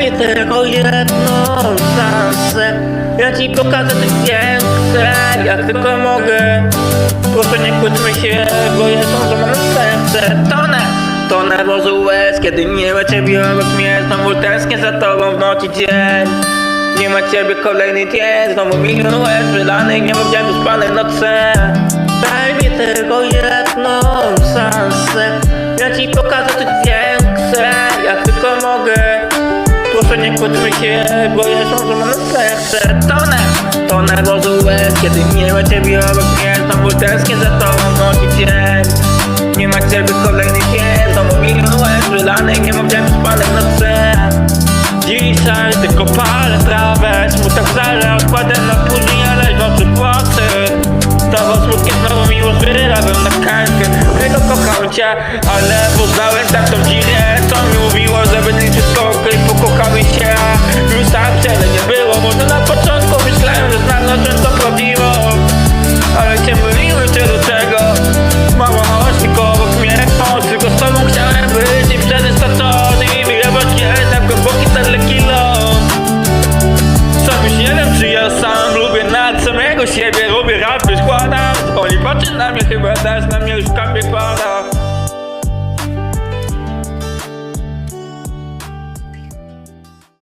mi tylko jedną szansę Ja ci pokażę coś więcej, jak tylko mogę. Proszę nie kłóćmy się, bo ja są złamane serce. Tonę, tonę wozu łez Kiedy nie ma ciebie obok mnie. Znowu tęsknię za tobą w noc i dzień. Nie ma ciebie kolejny dzień Znowu milion łez wylanych Nie powiedziałem przespanej noce. Daj mi tylko jedną szansę. Ja ci pokażę coś więcej Kłóćmy się, bo są złamane serce Tonę, tonę wozu łez Kiedy ma ciebie obok mnie Znowu tęsknię za tobą w noc i dzień Nie ma ciebie kolejny dzień Znowu milion łez wylanych Nie powiedziałem przespanej noce Dzisiaj tylko palę trawę Smutek wcale odkładę na później, ale oczy płaty Stawał smutkiem znowu miło zbierałem na kartkę. Tylko kocham cię, ale poznałem taką dziwę Co samego siebie Lubię rapy składam Oni patrzy na mnie chyba też na mnie już kapie kłada